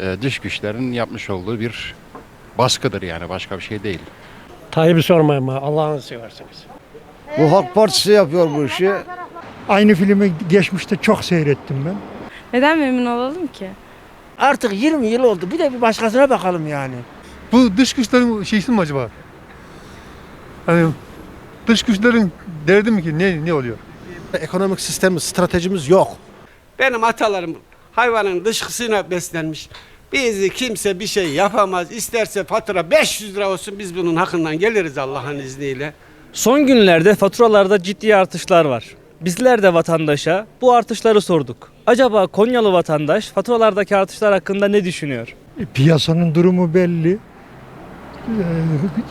e, dış güçlerin yapmış olduğu bir baskıdır yani başka bir şey değil. Tayyip'i sormayın bana Allah'ını seversiniz. Bu Halk Partisi yapıyor bu işi. Aynı filmi geçmişte çok seyrettim ben. Neden memnun olalım ki? Artık 20 yıl oldu. Bir de bir başkasına bakalım yani. Bu dış güçlerin şeysi mi acaba? Hani dış güçlerin derdi mi ki ne ne oluyor? Ekonomik sistemimiz, stratejimiz yok. Benim atalarım hayvanın dışkısıyla beslenmiş. Bizi kimse bir şey yapamaz. İsterse fatura 500 lira olsun biz bunun hakkından geliriz Allah'ın izniyle. Son günlerde faturalarda ciddi artışlar var. Bizler de vatandaşa bu artışları sorduk. Acaba Konyalı vatandaş faturalardaki artışlar hakkında ne düşünüyor? E, Piyasanın durumu belli.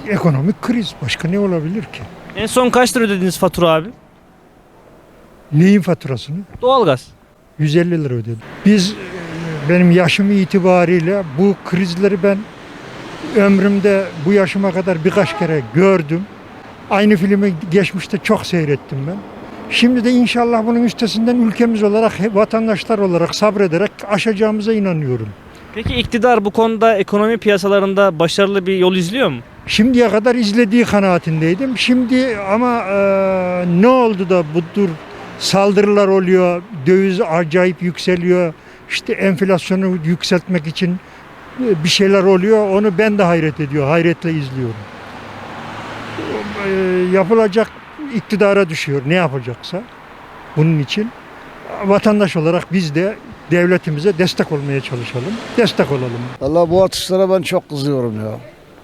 Ee, ekonomik kriz. Başka ne olabilir ki? En son kaç lira ödediniz fatura abi? Neyin faturasını? Doğalgaz. 150 lira ödedim. Biz e, benim yaşım itibariyle bu krizleri ben ömrümde bu yaşıma kadar birkaç kere gördüm. Aynı filmi geçmişte çok seyrettim ben. Şimdi de inşallah bunun üstesinden ülkemiz olarak, vatandaşlar olarak sabrederek aşacağımıza inanıyorum. Peki iktidar bu konuda ekonomi piyasalarında başarılı bir yol izliyor mu? Şimdiye kadar izlediği kanaatindeydim. Şimdi ama e, ne oldu da bu dur saldırılar oluyor, döviz acayip yükseliyor. İşte enflasyonu yükseltmek için e, bir şeyler oluyor. Onu ben de hayret ediyor, hayretle izliyorum. E, yapılacak iktidara düşüyor ne yapacaksa. Bunun için vatandaş olarak biz de devletimize destek olmaya çalışalım. Destek olalım. Valla bu atışlara ben çok kızıyorum ya.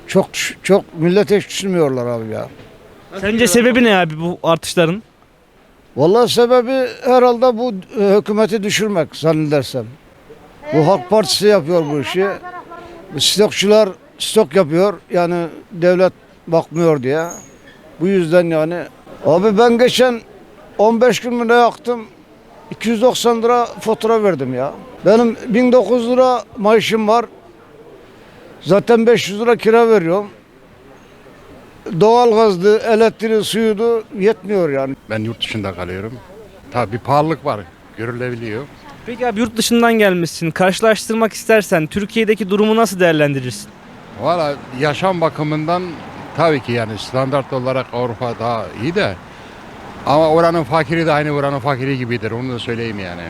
Çok çok millet hiç düşünmüyorlar abi ya. Sence sebebi ne abi bu artışların? Vallahi sebebi herhalde bu e, hükümeti düşürmek zannedersem. Bu Halk Partisi yapıyor bu işi. Bu stokçular stok yapıyor. Yani devlet bakmıyor diye. Bu yüzden yani. Abi ben geçen 15 gün mü ne yaktım? 290 lira fatura verdim ya. Benim 1900 lira maaşım var. Zaten 500 lira kira veriyorum. Doğalgazdı, elektriği, suyudu yetmiyor yani. Ben yurt dışında kalıyorum. Tabii bir pahalılık var görülebiliyor. Peki abi yurt dışından gelmişsin. Karşılaştırmak istersen Türkiye'deki durumu nasıl değerlendirirsin? Valla yaşam bakımından tabii ki yani standart olarak Avrupa daha iyi de ama oranın fakiri de aynı oranın fakiri gibidir onu da söyleyeyim yani.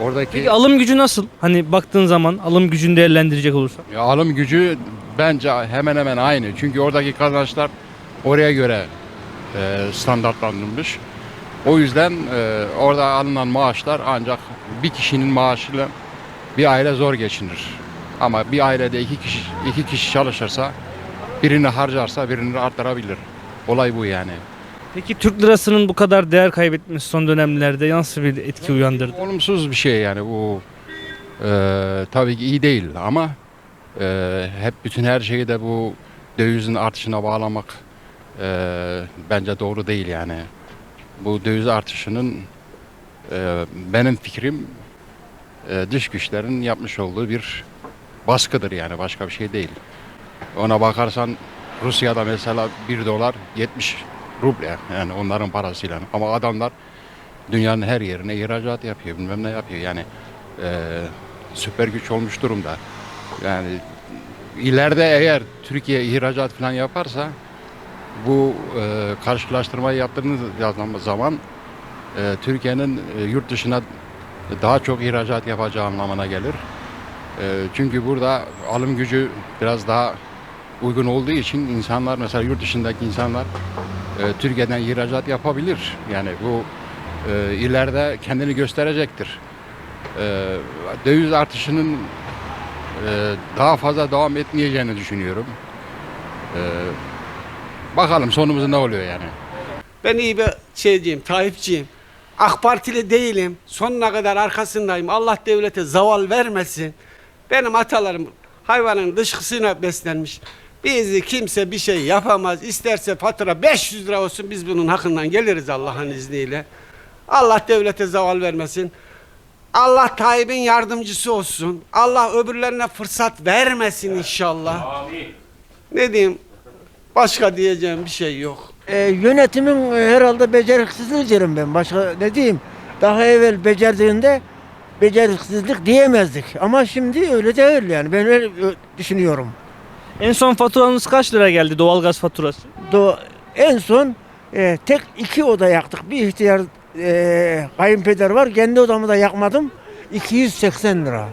Oradaki Peki alım gücü nasıl? Hani baktığın zaman alım gücünü değerlendirecek olursan. Ya alım gücü bence hemen hemen aynı. Çünkü oradaki kazançlar oraya göre e, standartlandırılmış. O yüzden e, orada alınan maaşlar ancak bir kişinin maaşıyla bir aile zor geçinir. Ama bir ailede iki kişi iki kişi çalışırsa birini harcarsa birini arttırabilir. Olay bu yani. Peki Türk lirasının bu kadar değer kaybetmesi son dönemlerde nasıl bir etki uyandırdı? Olumsuz bir şey yani bu e, tabii ki iyi değil ama e, hep bütün her şeyi de bu dövizin artışına bağlamak e, bence doğru değil yani. Bu döviz artışının e, benim fikrim e, dış güçlerin yapmış olduğu bir baskıdır yani başka bir şey değil. Ona bakarsan Rusya'da mesela 1 dolar 70 ruble yani onların parasıyla ama adamlar dünyanın her yerine ihracat yapıyor, bilmem ne yapıyor. Yani e, süper güç olmuş durumda. Yani ileride eğer Türkiye ihracat falan yaparsa bu e, karşılaştırmayı yaptığınız zaman e, Türkiye'nin e, yurt dışına daha çok ihracat yapacağı anlamına gelir. E, çünkü burada alım gücü biraz daha uygun olduğu için insanlar mesela yurt dışındaki insanlar Türkiye'den ihracat yapabilir. Yani bu e, ileride kendini gösterecektir. E, döviz artışının e, daha fazla devam etmeyeceğini düşünüyorum. E, bakalım sonumuz ne oluyor yani. Ben iyi bir şeyciyim, Tayyipçiyim. AK Partili değilim. Sonuna kadar arkasındayım. Allah devlete zaval vermesin. Benim atalarım hayvanın dışkısıyla beslenmiş. Bizi kimse bir şey yapamaz. İsterse fatura 500 lira olsun biz bunun hakkından geliriz Allah'ın izniyle. Allah devlete zaval vermesin. Allah Tayyip'in yardımcısı olsun. Allah öbürlerine fırsat vermesin inşallah. Ne diyeyim? Başka diyeceğim bir şey yok. Ee, yönetimin e, herhalde beceriksizliği derim ben. Başka ne diyeyim? Daha evvel becerdiğinde beceriksizlik diyemezdik. Ama şimdi öyle değil yani. Ben öyle ö- düşünüyorum. En son faturanız kaç lira geldi doğalgaz faturası? Do en son e, tek iki oda yaktık. Bir ihtiyar e, kayınpeder var. Kendi odamı da yakmadım. 280 lira.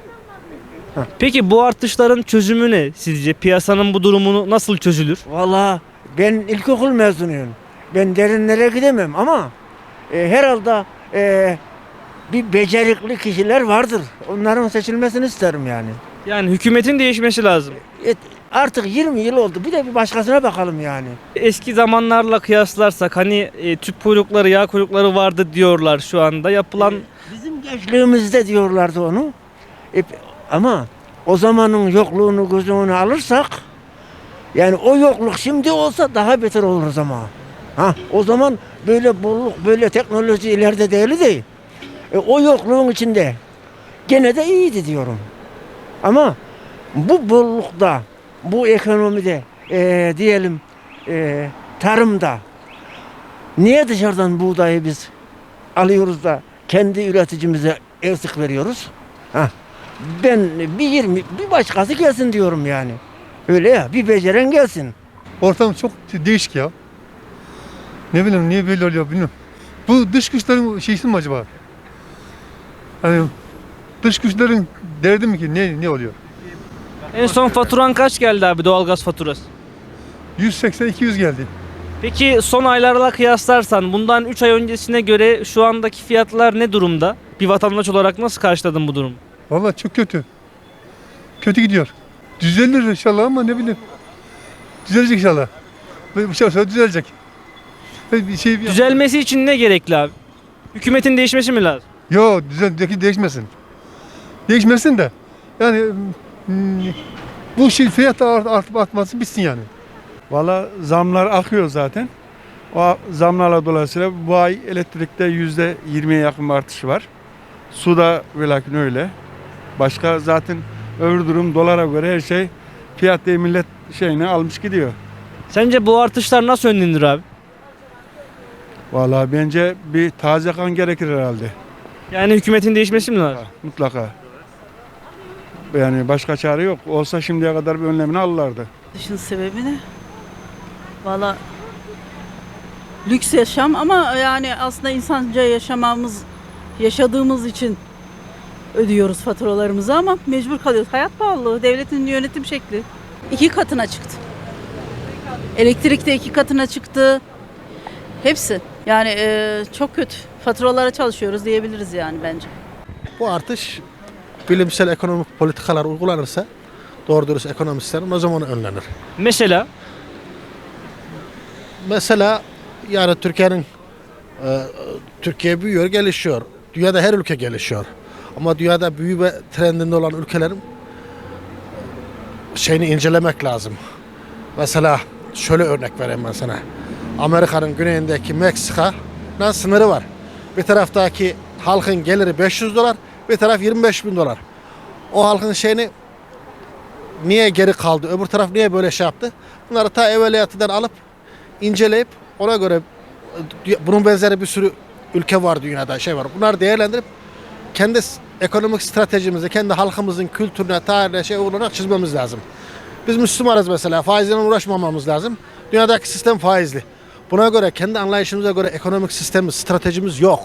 Peki bu artışların çözümü ne sizce? Piyasanın bu durumunu nasıl çözülür? Vallahi ben ilkokul mezunuyum. Ben derinlere gidemem ama e, herhalde e, bir becerikli kişiler vardır. Onların seçilmesini isterim yani. Yani hükümetin değişmesi lazım. E, artık 20 yıl oldu. Bir de bir başkasına bakalım yani. Eski zamanlarla kıyaslarsak hani e, tüp kuyrukları, yağ kuyrukları vardı diyorlar şu anda. Yapılan Bizim gençliğimizde diyorlardı onu. E, ama o zamanın yokluğunu göz önüne alırsak yani o yokluk şimdi olsa daha beter oluruz ama. Ha, o zaman böyle bolluk, böyle teknoloji ileride değildi. E, o yokluğun içinde gene de iyiydi diyorum. Ama bu bollukta, bu ekonomide, e, diyelim e, tarımda niye dışarıdan buğdayı biz alıyoruz da kendi üreticimize eksik veriyoruz? Ha. Ben bir 20 bir başkası gelsin diyorum yani. Öyle ya bir beceren gelsin. Ortam çok değişik ya. Ne bileyim niye böyle oluyor bilmiyorum. Bu dış güçlerin şeysi mi acaba? Hani dış güçlerin derdi mi ki ne ne oluyor? En son faturan kaç geldi abi doğalgaz faturası? 180-200 geldi. Peki son aylarla kıyaslarsan bundan 3 ay öncesine göre şu andaki fiyatlar ne durumda? Bir vatandaş olarak nasıl karşıladın bu durumu? Vallahi çok kötü. Kötü gidiyor. Düzelir inşallah ama ne bileyim. Düzelecek inşallah. Bir şey olsa düzelecek. Bir şey Düzelmesi için ne gerekli abi? Hükümetin değişmesi mi lazım? Yo düzen de- değişmesin. Değişmesin de. Yani bu şey fiyat art, artıp artması bitsin yani. Valla zamlar akıyor zaten. O zamlarla dolayısıyla bu ay elektrikte yüzde 20'ye yakın bir artış var. Suda velakin öyle. Başka zaten öbür durum dolara göre her şey fiyat diye millet şeyini almış gidiyor. Sence bu artışlar nasıl önlenir abi? Valla bence bir taze kan gerekir herhalde. Yani hükümetin değişmesi mi lazım? Mutlaka. Yani başka çare yok. Olsa şimdiye kadar bir önlemini alırlardı. Dışın sebebi ne? Valla lüks yaşam ama yani aslında insanca yaşamamız, yaşadığımız için ödüyoruz faturalarımızı ama mecbur kalıyoruz. Hayat pahalılığı, devletin yönetim şekli. iki katına çıktı. Elektrik de iki katına çıktı. Hepsi. Yani e, çok kötü. Faturalara çalışıyoruz diyebiliriz yani bence. Bu artış bilimsel ekonomik politikalar uygulanırsa doğru dürüst ekonomistlerin o zaman önlenir. Mesela Mesela yani Türkiye'nin e, Türkiye büyüyor, gelişiyor. Dünyada her ülke gelişiyor. Ama dünyada büyüme trendinde olan ülkelerin şeyini incelemek lazım. Mesela şöyle örnek vereyim ben sana. Amerika'nın güneyindeki Meksika'nın sınırı var. Bir taraftaki halkın geliri 500 dolar, bir taraf 25 bin dolar. O halkın şeyini niye geri kaldı, öbür taraf niye böyle şey yaptı? Bunları ta evveliyatından alıp inceleyip ona göre e, bunun benzeri bir sürü ülke var dünyada şey var. Bunları değerlendirip kendi ekonomik stratejimizi, kendi halkımızın kültürüne, tarihine şey olarak çizmemiz lazım. Biz Müslümanız mesela faizle uğraşmamamız lazım. Dünyadaki sistem faizli. Buna göre kendi anlayışımıza göre ekonomik sistemimiz, stratejimiz yok.